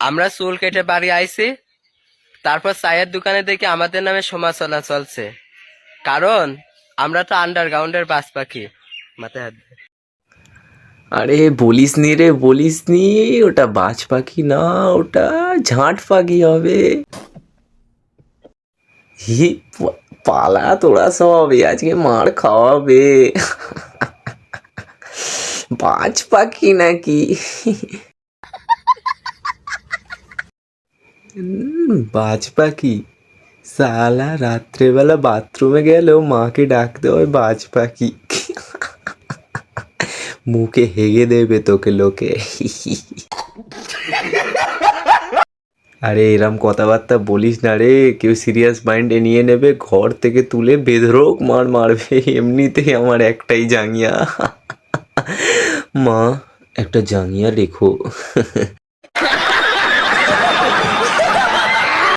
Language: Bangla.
আমরা চুল কেটে বাড়ি আইছি, তারপর চায়ের দোকানে দেখি আমাদের নামে সমালোচনা চলছে। কারণ, আমরা তো আন্ডারগ্রাউন্ডের বাস পাখি মাথায় হাত আরে বলিস নি রে, বলিস নি, ওটা বাজ পাখি না, ওটা ঝাঁট পাখি হবে। হি, পালা তোরা সব আজকে মার খাওয়াবে। বাজ পাখি নাকি? বাজ পাখি। সালা রাত্রেবেলা বাথরুমে গেলেও মাকে ডাকতে হয় বাজ পাখি। মুখে হেগে দেবে তোকে লোকে। আরে এরম কথাবার্তা বলিস না রে। কেউ সিরিয়াস মাইন্ডে নিয়ে নেবে, ঘর থেকে তুলে বেধরক মার মারবে। এমনিতেই আমার একটাই জাঙ্গিয়া। মা, একটা জাঙ্গিয়া রেখো।